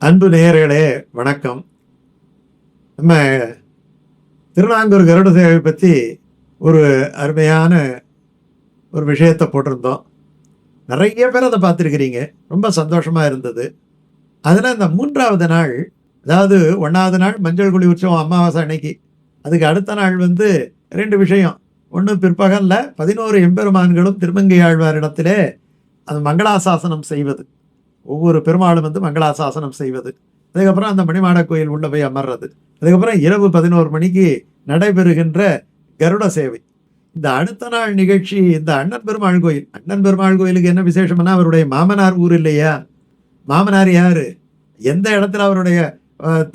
அன்பு நேயர்களே வணக்கம். நம்ம திருநாங்கூர் கருட சேவை பற்றி ஒரு அருமையான ஒரு விஷயத்தை போட்டிருந்தோம். நிறைய பேர் அதை பார்த்துருக்கிறீங்க. ரொம்ப சந்தோஷமாக இருந்தது. அதில் இந்த மூன்றாவது நாள் அதாவது ஒன்றாவது நாள் மஞ்சள் குழி உற்சவம் அமாவாசை அன்னைக்கு அதுக்கு அடுத்த நாள் வந்து ரெண்டு விஷயம். ஒன்று பிற்பகலில் பதினோரு எம்பெருமான்களும் திருமங்கை ஆழ்வாரிடத்திலே அது மங்களாசாசனம் செய்வது. ஒவ்வொரு பெருமாளும் வந்து மங்களாசாசனம் செய்வது. அதுக்கப்புறம் அந்த மணிமாட கோயில் உள்ள போய் அமர்றது. அதுக்கப்புறம் இரவு பதினோரு மணிக்கு நடைபெறுகின்ற கருட சேவை. இந்த அடுத்த நாள் நிகழ்ச்சி இந்த அண்ணன் பெருமாள் கோயில். அண்ணன் பெருமாள் கோயிலுக்கு என்ன விசேஷம்னா அவருடைய மாமனார் ஊர் இல்லையா? மாமனார் யாரு? எந்த இடத்துல அவருடைய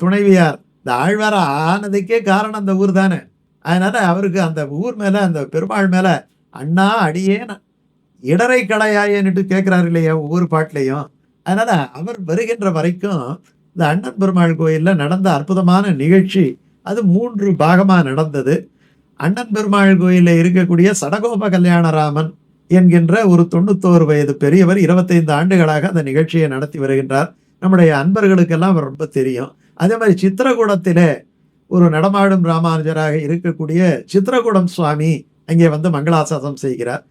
துணைவியார்? இந்த ஆழ்வார ஆனதுக்கே காரணம் அந்த ஊர் தானே. அதனால அவருக்கு அந்த ஊர் மேலே அந்த பெருமாள் மேலே அண்ணா அடியேன் இடரை கடையாயேன்னுட்டு கேட்குறாரு இல்லையா ஒவ்வொரு பாட்டிலையும்? அதனால அவர் வருகின்ற வரைக்கும் இந்த அண்ணன் பெருமாள் கோயிலில் நடந்த அற்புதமான நிகழ்ச்சி அது மூன்று பாகமாக நடந்தது. அண்ணன் பெருமாள் கோயிலில் இருக்கக்கூடிய சடகோப கல்யாணராமன் என்கின்ற ஒரு தொண்ணூத்தோரு வயது பெரியவர் இருபத்தைந்து ஆண்டுகளாக அந்த நிகழ்ச்சியை நடத்தி வருகின்றார். நம்முடைய அன்பர்களுக்கெல்லாம் அவர் ரொம்ப தெரியும். அதே மாதிரி சித்திரகூடத்திலே ஒரு நடமாடும் ராமானுஜராக இருக்கக்கூடிய சித்திரகூடம் சுவாமி அங்கே வந்து மங்களாசாசனம் செய்கிறார்.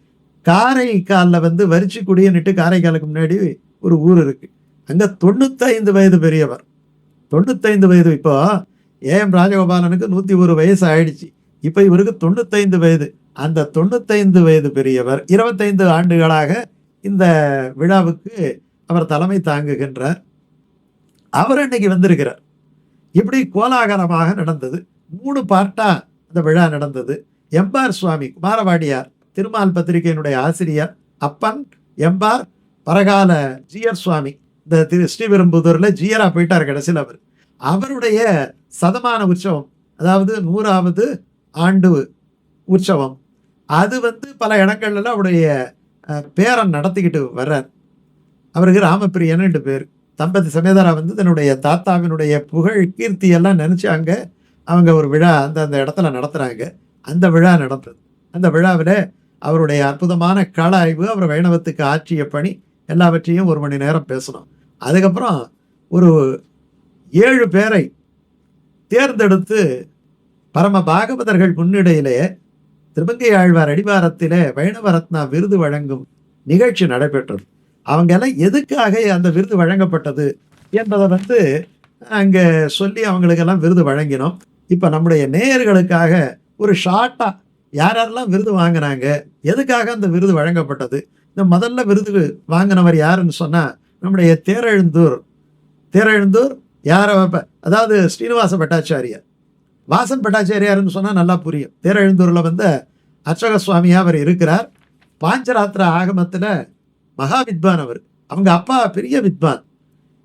காரைக்காலில் வந்து வரிச்சிக்குடின்னுட்டு காரைக்காலுக்கு முன்னாடி ஒரு ஊர் இருக்கு. அங்கே தொண்ணூத்தைந்து வயது பெரியவர். தொண்ணூத்தைந்து வயது. இப்போ ஏஎம் ராஜகோபாலனுக்கு நூற்றி ஒரு வயசு ஆயிடுச்சு. இப்போ இவருக்கு தொண்ணூத்தைந்து வயது. அந்த தொண்ணூத்தைந்து வயது பெரியவர் இருபத்தைந்து ஆண்டுகளாக இந்த விழாவுக்கு அவர் தலைமை தாங்குகின்றார். அவர் இன்னைக்கு வந்திருக்கிறார். இப்படி கோலாகலமாக நடந்தது. மூணு பார்ட்டா அந்த விழா நடந்தது. எம்பார் சுவாமி குமாரவாடியார் திருமால் பத்திரிகையினுடைய ஆசிரியர் அப்பன் எம்பார் பரகால ஜிஆர் சுவாமி. இந்த திரு ஸ்ரீபெரும்புதூரில் ஜியராக போயிட்டார் கடைசியில் அவர். அவருடைய சதமான உற்சவம் அதாவது நூறாவது ஆண்டு உற்சவம் அது வந்து பல இடங்கள்ல அவருடைய பேரன் நடத்திக்கிட்டு வர்றார். அவருக்கு ராமப்பிரியன்னு பேர். தம்பதி சமேதரா வந்து தன்னுடைய தாத்தாவினுடைய புகழ் கீர்த்தி எல்லாம் நினைச்சு அவங்க ஒரு விழா அந்த அந்த இடத்துல நடத்துகிறாங்க அந்த விழா நடந்தது. அந்த விழாவில் அவருடைய அற்புதமான கள ஆய்வு அவர் வைணவத்துக்கு ஆற்றிய பணி எல்லாவற்றையும் ஒரு மணி நேரம் பேசணும். அதுக்கப்புறம் ஒரு ஏழு பேரை தேர்ந்தெடுத்து பரம பாகவதர்கள் முன்னிடையிலே திருமங்கை ஆழ்வார் அடிவாரத்திலே வைணவரத்னா விருது வழங்கும் நிகழ்ச்சி நடைபெற்றது. அவங்க எல்லாம் எதுக்காக அந்த விருது வழங்கப்பட்டது என்பதை வந்து அங்கே சொல்லி அவங்களுக்கெல்லாம் விருது வழங்கினோம். இப்போ நம்முடைய நேயர்களுக்காக ஒரு ஷார்ட்டாக யார் யாரெல்லாம் விருது வாங்கினாங்க எதுக்காக அந்த விருது வழங்கப்பட்டது இந்த முதல்ல விருது வாங்கினவர் யாருன்னு சொன்னால் நம்முடைய தேரெழுந்தூர். தேரெழுந்தூர் யாரை வைப்ப- அதாவது ஸ்ரீனிவாச பட்டாச்சாரியர். வாசன் பட்டாச்சாரியார்னு சொன்னால் நல்லா புரியும். தேரெழுந்தூரில் வந்து அர்ச்சக சுவாமியாக அவர் இருக்கிறார். பாஞ்சராத்திர ஆகமத்தில் மகா வித்வான் அவர். அவங்க அப்பா பெரிய வித்வான்.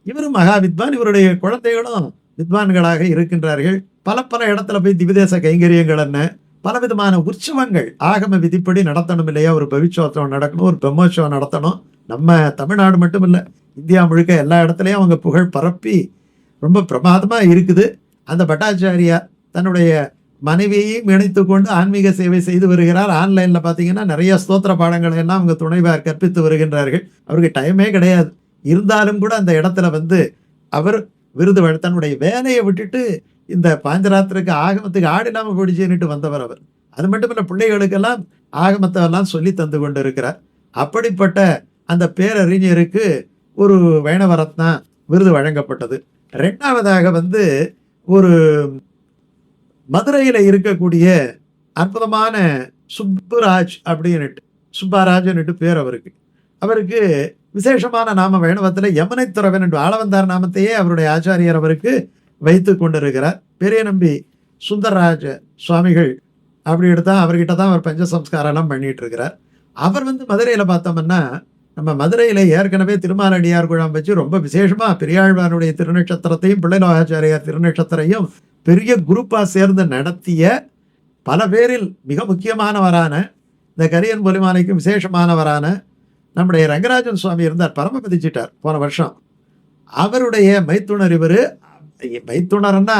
இவரும் மகா வித்வான் இவருடைய குழந்தைகளும் வித்வான்களாக இருக்கின்றார்கள். பல பல இடத்துல போய் திவிதேச கைங்கரியங்கள் என்ன? பல விதமான உற்சவங்கள் ஆகம விதிப்படி நடத்தணும் இல்லையா? ஒரு பவிச்சோத்திரம் நடக்கணும் ஒரு பிரம்மோற்சவம் நடத்தணும். நம்ம தமிழ்நாடு மட்டும் இல்லை இந்தியா முழுக்க எல்லா இடத்துலையும் அவங்க புகழ் பரப்பி ரொம்ப பிரமாதமாக இருக்குது. அந்த பட்டாச்சாரியா தன்னுடைய மனைவியையும் இணைத்து கொண்டு ஆன்மீக சேவை செய்து வருகிறார். ஆன்லைனில் பார்த்தீங்கன்னா நிறைய ஸ்தோத்திர பாடங்களை எல்லாம் அவங்க துணைவார் கற்பித்து வருகின்றார்கள். அவருக்கு டைமே கிடையாது. இருந்தாலும் கூட அந்த இடத்துல வந்து அவர் விருது வழ- தன்னுடைய வேலையை விட்டுட்டு இந்த பாஞ்சராத்திரக்கு ஆகமத்துக்கு ஆடினாம பிடிச்சுன்னுட்டு வந்தவர் அவர். அது மட்டும் இல்லை பிள்ளைகளுக்கெல்லாம் ஆகமத்தை எல்லாம் சொல்லி தந்து கொண்டு இருக்கிறார் அப்படிப்பட்ட அந்த பேரறிஞருக்கு ஒரு வைணவரத்னா விருது வழங்கப்பட்டது. ரெண்டாவதாக வந்து ஒரு மதுரையில் இருக்கக்கூடிய அற்புதமான சுப்புராஜ் அப்படின்னுட்டு சுப்பாராஜன்னுட்டு பேர் அவருக்கு. அவருக்கு விசேஷமான நாம வைணவத்தில் யமுனை துறவன் என்று ஆளவந்தார் நாமத்தையே அவருடைய ஆச்சாரியர் அவருக்கு வைத்து கொண்டிருக்கிறார். பெரிய நம்பி சுந்தரராஜ சுவாமிகள் அப்படி எடுத்தால் அவர்கிட்ட தான் அவர் பஞ்சசம்ஸ்காரம் எல்லாம் பண்ணிட்டு இருக்கிறார் அவர் வந்து மதுரையில் பார்த்தோம்னா நம்ம மதுரையில் ஏற்கனவே திருமாலடியார் குழாம் வச்சு ரொம்ப விசேஷமாக பெரியாழ்வாருடைய திருநட்சத்திரத்தையும் பிள்ளைலோகாச்சாரியார் திருநட்சத்திரையும் பெரிய குரூப்பாக சேர்ந்து நடத்திய பல பேரில் மிக முக்கியமானவரான இந்த கரியன் பொலிமாலைக்கும் விசேஷமானவரான நம்முடைய ரங்கராஜன் சுவாமி இருந்தார். பரமபதிச்சிட்டார் போன வருஷம். அவருடைய மைத்துணர் இவர் வைத்துணர்னா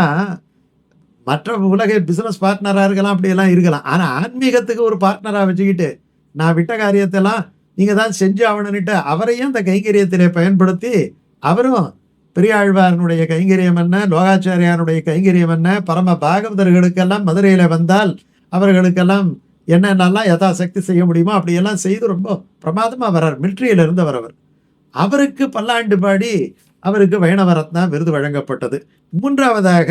மற்ற உலக பிஸ்னஸ் பார்ட்னராக இருக்கலாம் அப்படியெல்லாம் இருக்கலாம். ஆனால் ஆன்மீகத்துக்கு ஒரு பார்ட்னராக வச்சுக்கிட்டு நான் விட்ட காரியத்தெல்லாம் நீங்கள் தான் செஞ்சு ஆகணுன்னுட்டு அவரையும் அந்த கைங்கரியத்திலே பயன்படுத்தி அவரும் பெரியாழ்வாரனுடைய கைங்கரியம் என்ன லோகாச்சாரியானுடைய கைங்கரியம் என்ன பரம பாகவதர்களுக்கெல்லாம் மதுரையில் வந்தால் அவர்களுக்கெல்லாம் என்னென்னலாம் யதாசக்தி செய்ய முடியுமோ அப்படியெல்லாம் செய்து ரொம்ப பிரமாதமாக வர்றார். மிலிட்ரியில் இருந்தவர் அவர் அவருக்கு பல்லாண்டு பாடி அவருக்கு வைணவ ரத்னா விருது வழங்கப்பட்டது. மூன்றாவதாக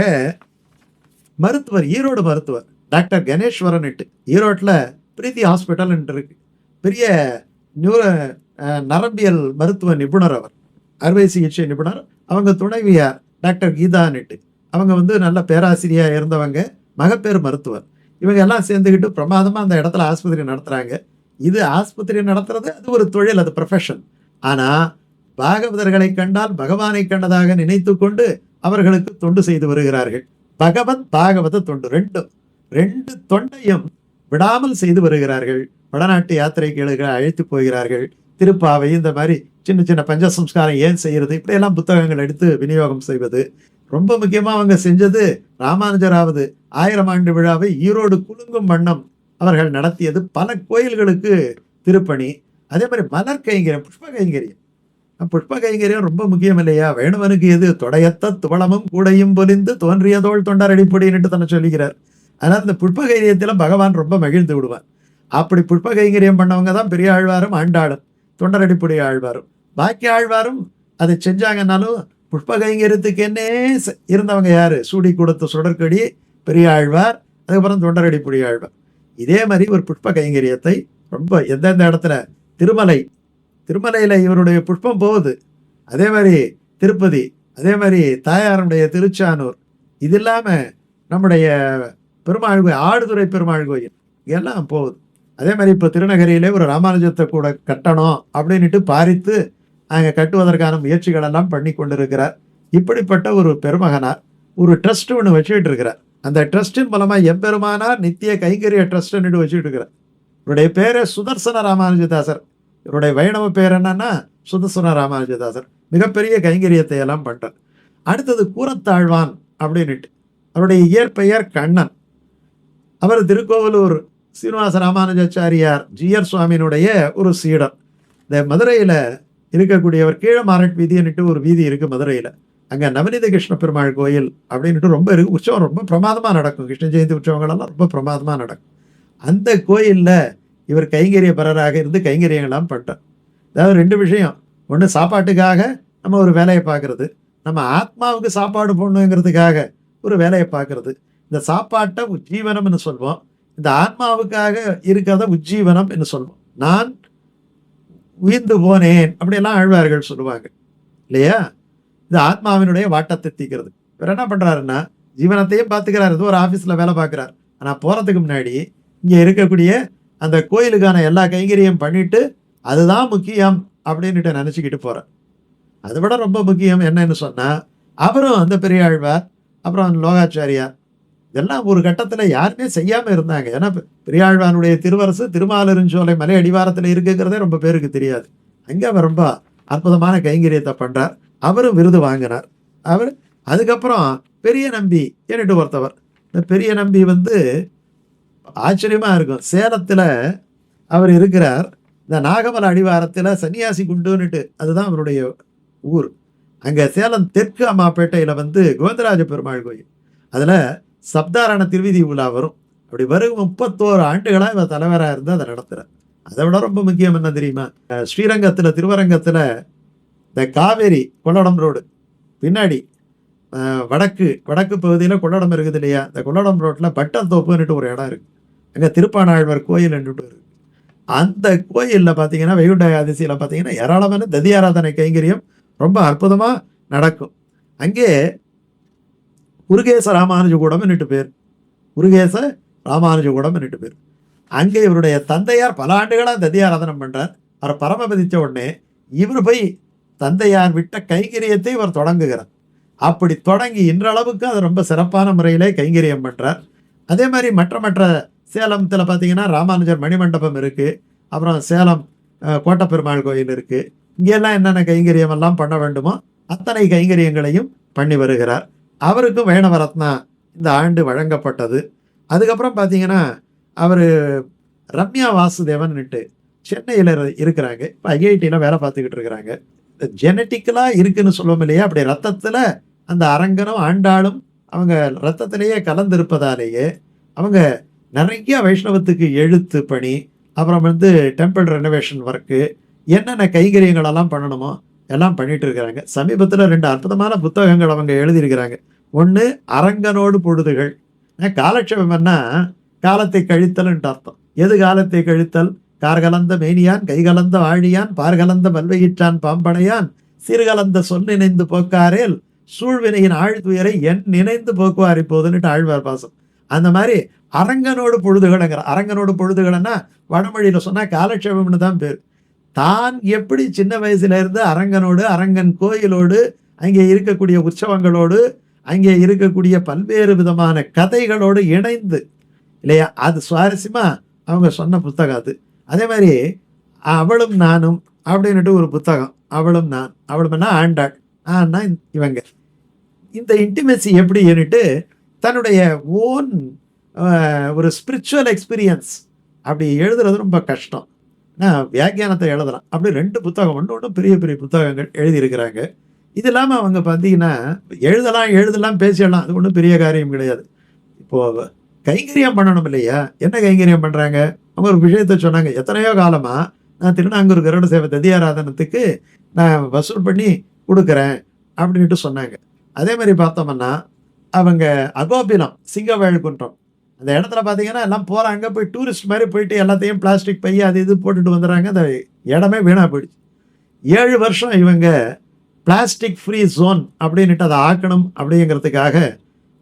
மருத்துவர் ஈரோடு மருத்துவர் டாக்டர் கணேஸ்வரன் ஈரோட்டில் பிரீத்தி ஹாஸ்பிட்டல் இருக்கு. பெரிய நியூர நரம்பியல் மருத்துவ நிபுணர் அவர். அறுவை சிகிச்சை நிபுணர். அவங்க துணைவியார் டாக்டர் கீதான்ட்டு அவங்க வந்து நல்ல பேராசிரியாக இருந்தவங்க மகப்பேறு மருத்துவர். இவங்க எல்லாம் சேர்ந்துக்கிட்டு பிரமாதமாக அந்த இடத்துல ஆஸ்பத்திரி நடத்துகிறாங்க இது ஆஸ்பத்திரி நடத்துறது அது ஒரு தொழில் அது ப்ரொஃபஷன் ஆனால் பாகவதர்களை கண்டால் பகவானை கண்டதாக நினைத்து கொண்டு அவர்களுக்கு தொண்டு செய்து வருகிறார்கள். பகவத் பாகவத தொண்டு ரெண்டும் ரெண்டு தொண்டையும் விடாமல் செய்து வருகிறார்கள். வடநாட்டு யாத்திரைகளுக்கு அழைத்து போகிறார்கள். திருப்பாவை இந்த மாதிரி சின்ன சின்ன பஞ்சசம்ஸ்காரம் ஏன் செய்கிறது இப்படியெல்லாம் புத்தகங்கள் எடுத்து விநியோகம் செய்வது. ரொம்ப முக்கியமாக அவங்க செஞ்சது ராமானுஜராவது ஆயிரம் ஆண்டு விழாவை ஈரோடு குலுங்கும் வண்ணம் அவர்கள் நடத்தியது பல கோயில்களுக்கு திருப்பணி. அதே மாதிரி மலர் கைங்கரியம் புஷ்ப கைங்கரியம். புஷ்ப கைங்கரியம் ரொம்ப முக்கியம் இல்லையா வேணுவனுக்கு எது? தொடையத்த துவளமும் கூடையும் பொலிந்து தோன்றியதோள் தொண்டரடிப்பொடின்னுட்டு தன்னை சொல்லுகிறார். அதனால் இந்த புஷ்ப கைங்கரியத்தில் பகவான் ரொம்ப மகிழ்ந்து விடுவார். அப்படி புஷ்ப கைங்கரியம் பண்ணவங்க தான் பெரிய ஆழ்வாரும் ஆண்டாளும் தொண்டரடிப்புடைய ஆழ்வாரும். பாக்கி ஆழ்வாரும் அதை செஞ்சாங்கன்னாலும் புஷ்ப கைங்கரியத்துக்கு என்னே ச- இருந்தவங்க யார்? சூடி கொடுத்த சுடற்கடி பெரிய ஆழ்வார் அதுக்கப்புறம் தொண்டரடிப்புடைய ஆழ்வார். இதே மாதிரி ஒரு புஷ்ப கைங்கரியத்தை ரொம்ப எந்தெந்த இடத்துல? திருமலை திருமலையில் இவருடைய புஷ்பம் போகுது. அதே மாதிரி திருப்பதி அதே மாதிரி தாயாருடைய திருச்சானூர். இது இல்லாமல் நம்முடைய பெருமாள் கோயில் ஆடுதுறை பெருமாள் கோயில் எல்லாம் போகுது. அதே மாதிரி இப்போ திருநகரியிலே ஒரு ராமானுஜத்தை கூட கட்டணும் அப்படின்னுட்டு பாரித்து அங்கே கட்டுவதற்கான முயற்சிகள் எல்லாம் பண்ணி கொண்டிருக்கிறார். இப்படிப்பட்ட ஒரு பெருமகனார் ஒரு ட்ரஸ்ட் ஒன்று வச்சுக்கிட்டு இருக்கிறார். அந்த ட்ரஸ்டின் மூலமாக எம்பெருமானார் நித்திய கைங்கரிய ட்ரஸ்ட்னுட்டு வச்சுக்கிட்டு இருக்கிறார். இவருடைய பேரே சுதர்சன ராமானுஜதாசர். இவருடைய வைணவ பேர் என்னன்னா சுதர்சன ராமானுஜதாசர் மிகப்பெரிய கைங்கரியத்தை எல்லாம் பண்ணுறார் அடுத்தது கூரத்தாழ்வான் அப்படின்னுட்டு அவருடைய இயற்பெயர் கண்ணன். அவர் திருக்கோவலூர் சீனிவாச ராமானுஜாச்சாரியார் ஜிஆர் சுவாமியினுடைய ஒரு சீடர். இந்த மதுரையில் இருக்கக்கூடியவர் கீழமாரட் வீதின்னுட்டு ஒரு வீதி இருக்குது மதுரையில். அங்கே நவநீத கிருஷ்ண பெருமாள் கோயில் அப்படின்னுட்டு ரொம்ப இருக்கு. உற்சவம் ரொம்ப பிரமாதமாக நடக்கும். கிருஷ்ண ஜெயந்தி உற்சவங்களெல்லாம் ரொம்ப பிரமாதமாக நடக்கும். அந்த கோயிலில் இவர் கைங்கரியப்பரராக இருந்து கைங்கரியங்கள்லாம் பட்டார். அதாவது ரெண்டு விஷயம். ஒன்று சாப்பாட்டுக்காக நம்ம ஒரு வேலையை பார்க்குறது. நம்ம ஆத்மாவுக்கு சாப்பாடு போடணுங்கிறதுக்காக ஒரு வேலையை பார்க்குறது. இந்த சாப்பாட்டை உஜ்ஜீவனம்னு சொல்வோம். இந்த ஆத்மாவுக்காக இருக்கிறத உஜ்ஜீவனம் என்று சொல்வோம். நான் உயிர்ந்து போனேன் அப்படியெல்லாம் ஆழ்வார்கள் சொல்லுவாங்க. இல்லையா? இது ஆத்மாவினுடைய வாட்டத்தை தீக்கிறது. இவர் என்ன பண்ணுறாருன்னா ஜீவனத்தையும் பார்த்துக்கிறார். ஏதோ ஒரு ஆஃபீஸில் வேலை பார்க்குறார். ஆனால் போகிறதுக்கு முன்னாடி இங்கே இருக்கக்கூடிய அந்த கோயிலுக்கான எல்லா கைங்கரியம் பண்ணிட்டு அதுதான் முக்கியம் அப்படின்னுட்டு நினச்சிக்கிட்டு போகிறேன் அதை விட ரொம்ப முக்கியம் என்னன்னு சொன்னால் அவரும் அந்த பெரியாழ்வார் அப்புறம் லோகாச்சாரியார் இதெல்லாம் ஒரு கட்டத்தில் யாருமே செய்யாமல் இருந்தாங்க. ஏன்னா பெரியாழ்வானுடைய திருவரசு திருமாலிருஞ்சோலை மலை அடிவாரத்தில் இருக்குங்கிறதே ரொம்ப பேருக்கு தெரியாது. அங்கே அவர் ரொம்ப அற்புதமான கைங்கரியத்தை பண்ணுறார் அவரும் விருது வாங்கினார். அவர் அதுக்கப்புறம் பெரிய நம்பி என்னட்டு ஒருத்தவர். இந்த பெரிய நம்பி வந்து ஆச்சரியமாக இருக்கும். சேலத்தில் அவர் இருக்கிறார். இந்த நாகமலை அடிவாரத்தில் சன்னியாசி குண்டுன்னுட்டு அதுதான் அவருடைய ஊர். அங்கே சேலம் தெற்கு அம்மாப்பேட்டையில் வந்து கோவிந்தராஜ பெருமாள் கோயில். அதில் சப்தாரண திருவிதி உலா வரும். அப்படி வரும் முப்பத்தோரு ஆண்டுகளாக இவர் தலைவராக இருந்து அதை நடத்துகிறார் அதை விட ரொம்ப முக்கியம் என்ன தெரியுமா? ஸ்ரீரங்கத்தில் திருவரங்கத்தில் இந்த காவேரி கொள்ளடம் ரோடு பின்னாடி வடக்கு வடக்கு பகுதியில் கொள்ளடம் இருக்குது இல்லையா? இந்த கொள்ளடம் ரோட்டில் பட்டத்தோப்புன்னுட்டு ஒரு இடம் இருக்குது அங்கே திருப்பானாழ்வார் கோயில் இருக்கு. அந்த கோயிலில் பார்த்தீங்கன்னா வைகுண்ட அதிசயில் பார்த்தீங்கன்னா ஏராளமான ததியாராதனை கைங்கரியம் ரொம்ப அற்புதமாக நடக்கும். அங்கே உருகேச ராமானுஜகூடம்னுட்டு பேர். உருகேச ராமானுஜகூடம்னுட்டு பேர். அங்கே இவருடைய தந்தையார் பல ஆண்டுகளாக ததியாராதனம் பண்ணுறார் அவர் பரமபதித்த உடனே இவர் போய் தந்தையார் விட்ட கைங்கரியத்தை இவர் தொடங்குகிறார். அப்படி தொடங்கி இன்றளவுக்கு அது ரொம்ப சிறப்பான முறையிலே கைங்கரியம் பண்ணுறார் அதே மாதிரி மற்ற மற்ற சேலத்தில் பார்த்தீங்கன்னா ராமானுஜர் மணிமண்டபம் இருக்குது அப்புறம் சேலம் கோட்டப்பெருமாள் கோயில் இருக்குது இங்கெல்லாம் என்னென்ன கைங்கரியம் எல்லாம் பண்ண வேண்டுமோ அத்தனை கைங்கரியங்களையும் பண்ணி வருகிறார். அவருக்கும் வேணவரத்னா இந்த ஆண்டு வழங்கப்பட்டது. அதுக்கப்புறம் பார்த்தீங்கன்னா அவர் ரம்யா வாசுதேவன்னுட்டு சென்னையில் இருக்கிறாங்க. இப்போ ஐஐடியில் வேலை பார்த்துக்கிட்டு இருக்கிறாங்க. ஜெனட்டிக்கலாக இருக்குன்னு சொல்லுவோம் இல்லையா? அப்படி ரத்தத்தில் அந்த அரங்கனும் ஆண்டாளும் அவங்க ரத்தத்திலேயே கலந்திருப்பதாலேயே அவங்க நிறைய வைஷ்ணவத்துக்கு எழுத்து பணி அப்புறம் வந்து டெம்பிள் ரெனோவேஷன் ஒர்க்கு என்னென்ன கைங்கரியங்களெல்லாம் பண்ணணுமோ எல்லாம் பண்ணிட்டு இருக்கிறாங்க. சமீபத்தில் ரெண்டு அற்புதமான புத்தகங்கள் அவங்க எழுதியிருக்கிறாங்க. ஒன்று அரங்கனோடு பொழுதுகள். ஏன் காலட்சேபம்னா காலத்தை கழித்தல்ன்ட்டு அர்த்தம். எது காலத்தை கழித்தல்? கார்கலந்த மேனியான் கைகலந்த ஆழியான் பார்கலந்த வல்வையிற்றான் பாம்பனையான் சிறுகலந்த சொல் நினைந்து போக்காரேல் சூழ்வினையின் ஆழ்துயரை என் நினைந்து போக்குவார் இப்போதுன்னுட்டு ஆழ்வார் பாசம். அந்த மாதிரி அரங்கனோடு பொழுதுகளைங்கிற அரங்கனோடு பொழுதுகளைன்னா வடமொழியில் சொன்னால் காலட்சேபம்னு தான் பேர். தான் எப்படி சின்ன வயசுல இருந்து அரங்கனோடு அரங்கன் கோயிலோடு அங்கே இருக்கக்கூடிய உற்சவங்களோடு அங்கே இருக்கக்கூடிய பல்வேறு விதமான கதைகளோடு இணைந்து இல்லையா? அது சுவாரஸ்யமாக அவங்க சொன்ன புத்தகம் அது. அதே மாதிரி அவளும் நானும் அப்படின்னுட்டு ஒரு புத்தகம். அவளும் நான் அவளும்னா ஆண்டாள் ஆனா இவங்க இந்த இன்டிமெசி எப்படின்னுட்டு தன்னுடைய ஓன் ஒரு ஸ்பிரிச்சுவல் எக்ஸ்பீரியன்ஸ் அப்படி எழுதுறது ரொம்ப கஷ்டம். நான் வியாக்கியானத்தை எழுதலாம். அப்படி ரெண்டு புத்தகம் ஒன்று ஒன்று பெரிய பெரிய புத்தகங்கள் எழுதியிருக்கிறாங்க. இது இல்லாமல் அவங்க பார்த்தீங்கன்னா எழுதலாம் எழுதலாம் பேசிடலாம். அது ஒன்றும் பெரிய காரியம் கிடையாது. இப்போது கைங்கரியம் பண்ணணும் இல்லையா? என்ன கைங்கரியம் பண்ணுறாங்க அவங்க ஒரு விஷயத்த சொன்னாங்க. எத்தனையோ காலமாக நான் திருநாங்கூர் கருட சேவை ததியாராதனத்துக்கு நான் வசூல் பண்ணி கொடுக்குறேன் அப்படின்ட்டு சொன்னாங்க. அதே மாதிரி பார்த்தோம்னா அவங்க அகோபிலம் சிங்கவேல் குன்றம். அந்த இடத்துல பார்த்தீங்கன்னா எல்லாம் போகிறாங்க போய் டூரிஸ்ட் மாதிரி போயிட்டு எல்லாத்தையும் பிளாஸ்டிக் பைய அது இது போட்டுட்டு வந்துடுறாங்க. அந்த இடமே வீணாக போயிடுச்சு. ஏழு வருஷம் இவங்க பிளாஸ்டிக் ஃப்ரீ ஜோன் அப்படின்ட்டு அதை ஆக்கணும் அப்படிங்கிறதுக்காக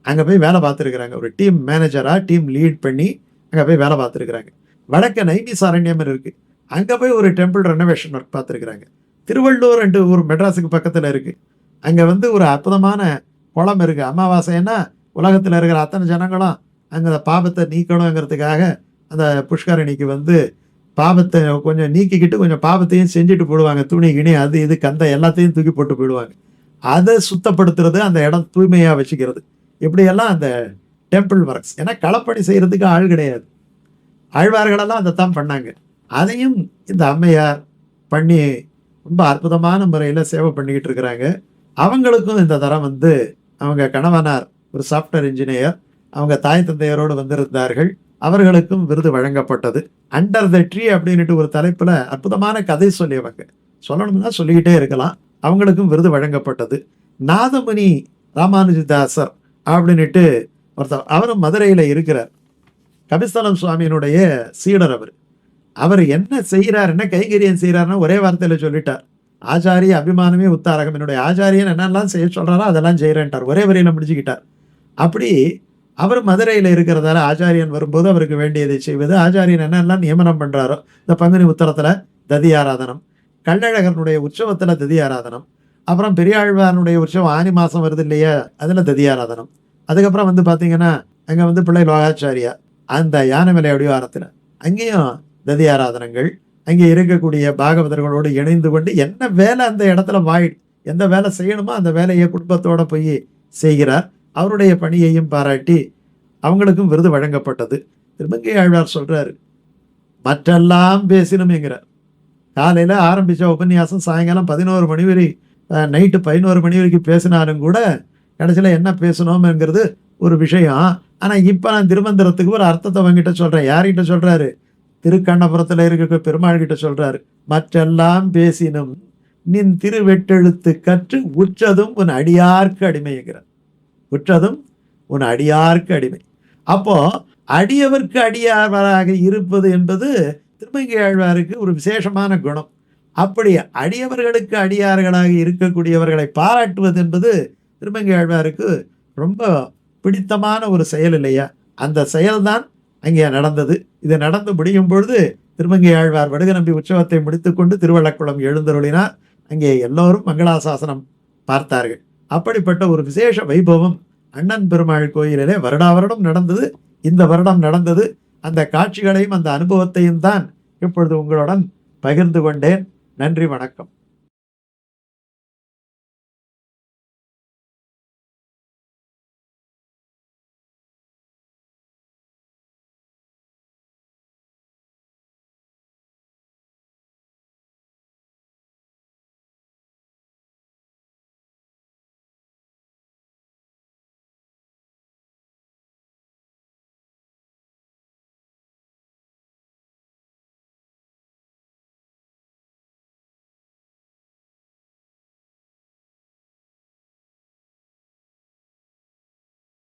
அங்கே போய் வேலை பார்த்துருக்குறாங்க. ஒரு டீம் மேனேஜராக டீம் லீட் பண்ணி அங்கே போய் வேலை பார்த்துருக்குறாங்க. வடக்க நைமி சாரண்யம் இருக்குது அங்கே போய் ஒரு டெம்பிள் ரெனோவேஷன் ஒர்க் பார்த்துருக்குறாங்க. திருவள்ளூர் ரெண்டு ஊர் மெட்ராஸுக்கு பக்கத்தில் இருக்குது அங்கே வந்து ஒரு அற்புதமான குளம் இருக்குது அமாவாசைன்னா உலகத்தில் இருக்கிற அத்தனை ஜனங்களும் அங்கே பாபத்தை நீக்கணுங்கிறதுக்காக அந்த புஷ்கரணிக்கு வந்து பாபத்தை கொஞ்சம் நீக்கிக்கிட்டு கொஞ்சம் பாபத்தையும் செஞ்சுட்டு போடுவாங்க. துணி கிணி அது இது கந்த எல்லாத்தையும் தூக்கி போட்டு போயிடுவாங்க. அதை சுத்தப்படுத்துறது அந்த இடம் தூய்மையாக வச்சுக்கிறது. இப்படியெல்லாம் அந்த டெம்பிள் ஒர்க்ஸ் ஏன்னா களப்பணி செய்கிறதுக்கு ஆள் கிடையாது. ஆழ்வார்களெல்லாம் அதை தான் பண்ணாங்க. அதையும் இந்த அம்மையார் பண்ணி ரொம்ப அற்புதமான முறையில் சேவை பண்ணிக்கிட்டு இருக்கிறாங்க. அவங்களுக்கும் இந்த தரம் வந்து அவங்க கணவனார் ஒரு சாஃப்ட்வேர் இன்ஜினியர் அவங்க தாய் தந்தையரோடு வந்திருந்தார்கள். அவர்களுக்கும் விருது வழங்கப்பட்டது. அண்டர் த ட்ரீ அப்படின்ட்டு ஒரு தலைப்பில் அற்புதமான கதை சொல்லியவங்க. சொல்லணும்னா சொல்லிக்கிட்டே இருக்கலாம். அவங்களுக்கும் விருது வழங்கப்பட்டது. நாதமுனி ராமானுஜதாசர் அப்படின்ட்டு ஒருத்தர் அவரும் மதுரையில் இருக்கிறார். கபிஸ்தலம் சுவாமியினுடைய சீடர் அவர். அவர் என்ன செய்கிறார் என்ன கைங்கரியம் செய்கிறாருன்னா ஒரே வார்த்தையில் சொல்லிட்டார். ஆச்சாரிய அபிமானமே உத்தாரகம். என்னுடைய ஆச்சாரியன் என்னெல்லாம் செய்ய சொல்கிறாரோ அதெல்லாம் செய்கிறேன்ட்டார் ஒரே வரையில் முடிச்சுக்கிட்டார். அப்படி அவர் மதுரையில் இருக்கிறதால ஆச்சாரியன் வரும்போது அவருக்கு வேண்டியதை செய்வது ஆச்சாரியன் என்னெல்லாம் நியமனம் பண்ணுறாரோ இந்த பங்குனி உத்தரத்தில் ததி ஆராதனம் கள்ளழகனுடைய உற்சவத்தில் ததி ஆராதனம் அப்புறம் பெரியாழ்வானுடைய உற்சவம் ஆனி மாதம் வருது இல்லையா அதில் ததி ஆராதனம். அதுக்கப்புறம் வந்து பார்த்தீங்கன்னா அங்கே வந்து பிள்ளை லோகாச்சாரியா அந்த யானை மலை அடிவாரத்தில். அங்கேயும் ததி ஆராதனங்கள் அங்கே இருக்கக்கூடிய பாகவதர்களோடு இணைந்து கொண்டு என்ன வேலை அந்த இடத்துல வாய் எந்த வேலை செய்யணுமோ அந்த வேலையை குடும்பத்தோடு போய் செய்கிறார். அவருடைய பணியையும் பாராட்டி அவங்களுக்கும் விருது வழங்கப்பட்டது. திருமங்கை ஆழ்வார் சொல்கிறாரு மற்றெல்லாம் பேசினும்ங்கிறார். காலையில் ஆரம்பித்த உபன்யாசம் சாயங்காலம் பதினோரு மணி வரை நைட்டு பதினோரு மணி வரைக்கும் பேசினாலும் கூட கடைசியில் என்ன பேசணும்ங்கிறது ஒரு விஷயம். ஆனால் இப்போ நான் திருமந்திரத்துக்கு ஒரு அர்த்தத்தை அவங்ககிட்ட சொல்கிறேன் யார்கிட்ட சொல்கிறாரு திருக்கண்ணபுரத்தில் இருக்க பெருமாள் கிட்ட சொல்கிறாரு மற்றெல்லாம் பேசினும் நின் திருவெட்டெழுத்து கற்று உற்றதும் உன் அடியார்க்கு அடிமைங்கிறார் உற்றதும் உன் அடியார்க்கு அடிமை. அப்போ அடியவர்க்கு அடியார்வராக இருப்பது என்பது திருமங்கை ஆழ்வாருக்கு ஒரு விசேஷமான குணம். அப்படி அடியவர்களுக்கு அடியார்களாக இருக்கக்கூடியவர்களை பாராட்டுவது என்பது திருமங்கை ஆழ்வாருக்கு ரொம்ப பிடித்தமான ஒரு செயல் இல்லையா? அந்த செயல்தான் அங்கே நடந்தது. இது நடந்து முடியும் பொழுது திருமங்கை ஆழ்வார் வடுகநம்பி உற்சவத்தை முடித்துக்கொண்டு திருவள்ளக்குளம் எழுந்தருளினார். அங்கே எல்லோரும் மங்களாசாசனம் பார்த்தார்கள். அப்படிப்பட்ட ஒரு விசேஷ வைபவம் அண்ணன் பெருமாள் கோயிலிலே வருடா வருடம் நடந்தது. இந்த வருடம் நடந்தது. அந்த காட்சிகளையும் அந்த அனுபவத்தையும் தான் இப்பொழுது உங்களுடன் பகிர்ந்து கொண்டேன். நன்றி வணக்கம்.